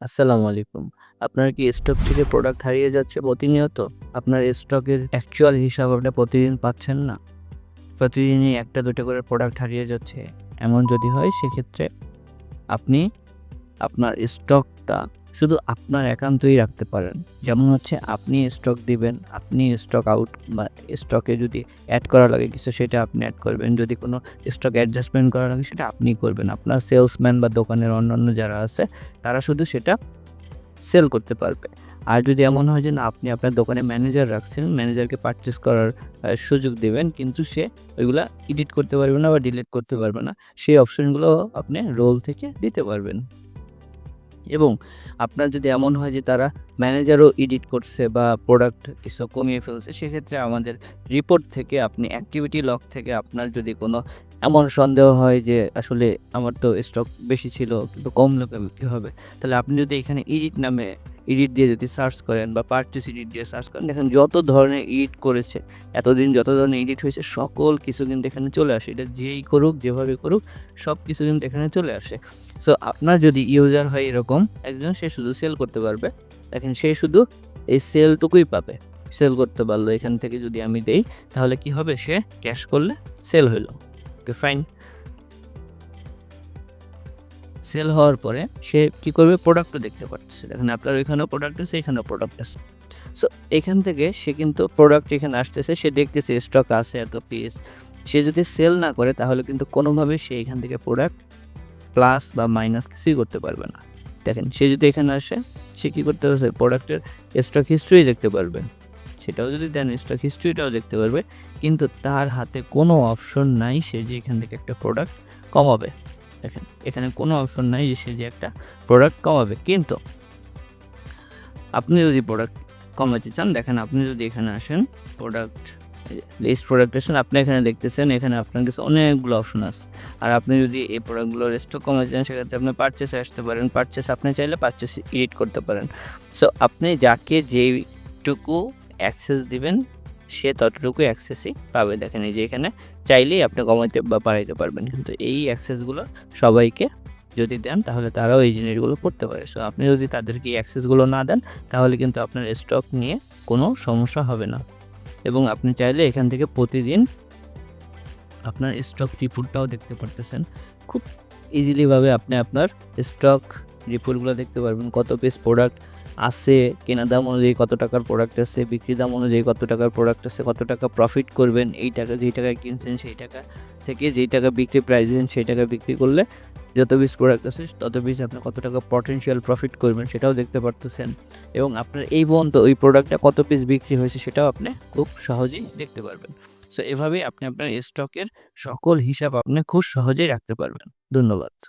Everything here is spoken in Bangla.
আসসালামু আলাইকুম। আপনার কি স্টক থেকে প্রোডাক্ট হারিয়ে যাচ্ছে প্রতিনিয়ত? আপনার স্টকের অ্যাকচুয়াল হিসাব আপনি প্রতিদিন পাচ্ছেন না? প্রতিদিনই একটা, দুটো করে প্রোডাক্ট হারিয়ে যাচ্ছে। এমন যদি হয়, সেক্ষেত্রে আপনি আপনার স্টকটা শুধু আপনার একান্তই রাখতে পারেন। যেমন হচ্ছে আপনি স্টক দিবেন, আপনি স্টক আউট বা স্টকে যদি অ্যাড করা লাগে কিছু সেটা আপনি অ্যাড করবেন। যদি কোনো স্টক অ্যাডজাস্টমেন্ট করা লাগে সেটা আপনিই করবেন। আপনার সেলসম্যান বা দোকানের অন্যান্য যারা আছে তারা শুধু সেটা সেল করতে পারবে। আর যদি এমন হয় যে না আপনি আপনার দোকানে ম্যানেজার রাখছেন, ম্যানেজারকে পারচেজ করার সুযোগ দিবেন কিন্তু সে ওইগুলো এডিট করতে পারবে না বা ডিলিট করতে পারবে না। সেই অপশনগুলো আপনি রোল থেকে দিতে পারবেন। এবং আপনার যদি এমন হয় যে তারা ম্যানেজারও এডিট করছে বা প্রোডাক্ট কিছু কমিয়ে ফেলছে, সেক্ষেত্রে আমাদের রিপোর্ট থেকে আপনি অ্যাক্টিভিটি লক থেকে আপনার যদি কোনো এমন সন্দেহ হয় যে আসলে আমার তো স্টক বেশি ছিল, কিন্তু কম লোকে হবে। তাহলে আপনি যদি এখানে এডিট নামে এডিট দিয়ে যদি সার্চ করেন বা পারচেজ এডিট দিয়ে সার্চ করেন দেখেন যত ধরনের এডিট করেছে, এতদিন যত ধরনের এডিট হয়েছে সকল কিছু কিন্তু এখানে চলে আসে। এটা যেই করুক, যেভাবে করুক সব কিছু কিন্তু এখানে চলে আসে। সো আপনার যদি ইউজার হয় এরকম একজন সে শুধু সেল করতে পারবে। দেখেন সে শুধু এই সেলটুকুই পাবে। সেল করতে পারল এখান থেকে যদি আমি দেই তাহলে কি হবে সে ক্যাশ করলে সেল হইল। Okay fine. সেল হওয়ার পরে সে কি করবে প্রোডাক্টও দেখতে পারতেছে। দেখেন আপনার ওইখানেও প্রোডাক্ট আছে, এখানেও প্রোডাক্ট আছে। সো এখান থেকে সে কিন্তু প্রোডাক্ট এখানে আসতেছে, সে দেখতেছে স্টক আছে এত পিস। সে যদি সেল না করে তাহলে কিন্তু কোনোভাবে সে এখান থেকে প্রোডাক্ট প্লাস বা মাইনাস কিছুই করতে পারবে না। দেখেন সে যদি এখানে আসে সে কী করতে পারছে প্রোডাক্টের স্টক হিস্ট্রি দেখতে পারবে। সেটাও যদি দেন স্টক হিস্ট্রিটাও দেখতে পারবে। কিন্তু তার হাতে কোনো অপশন নাই সে যে এখান থেকে একটা প্রোডাক্ট কমাবে। দেখেন, এখানে কোনো অপশন নাই যে সে যে একটা প্রোডাক্ট কমাবে। কিন্তু আপনি যদি প্রোডাক্ট কমাতে চান, দেখেন আপনি যদি এখানে আসেন প্রোডাক্ট লিস্ট প্রোডাক্ট আসেন আপনি এখানে দেখতেছেন, এখানে আপনার কাছে অনেকগুলো অপশন আছে। আর আপনি যদি এই প্রোডাক্টগুলোর স্টক কমাতে চান, সেক্ষেত্রে আপনি পারচেজে আসতে পারেন। পারচেজ আপনি চাইলে পারচেজ এডিট করতে পারেন। সো আপনি যাকে যেইটুকু অ্যাক্সেস দিবেন, সে ততটুকু অ্যাক্সেসই পাবে। দেখেন এই যে এখানে চাইলেই আপনি কমাইতে বা বাড়াইতে পারবেন। কিন্তু এই অ্যাক্সেসগুলো সবাইকে যদি দেন, তাহলে তারাও এই জিনিসগুলো করতে পারে। সো আপনি যদি তাদেরকে এই অ্যাক্সেসগুলো না দেন, তাহলে কিন্তু আপনার স্টক নিয়ে কোনো সমস্যা হবে না। এবং আপনি চাইলে এখান থেকে প্রতিদিন আপনার স্টক রিপোর্টটাও দেখতে পারতেছেন। খুব ইজিলিভাবে আপনি আপনার স্টক রিপোর্টগুলো দেখতে পারবেন। কত পিস প্রোডাক্ট আছে, কেনা দাম অনুযায়ী কত টাকার প্রোডাক্ট আছে, বিক্রি দাম অনুযায়ী কত টাকার প্রোডাক্ট আছে, কত টাকা প্রফিট করবেন, এই টাকা যেই টাকায় কিনছেন সেই টাকা থেকে যেই টাকা বিক্রি প্রাইস সেই টাকা বিক্রি করলে যত পিস প্রোডাক্ট আছে তত পিস আপনি কত টাকা পটেনশিয়াল প্রফিট করবেন সেটাও দেখতে পারতেছেন। এবং আপনার এই পর্যন্ত ওই প্রোডাক্টটা কত পিস বিক্রি হয়েছে সেটাও আপনি খুব সহজেই দেখতে পারবেন। সো এভাবেই আপনি আপনার স্টকের সকল হিসাব আপনি খুব সহজেই রাখতে পারবেন। ধন্যবাদ।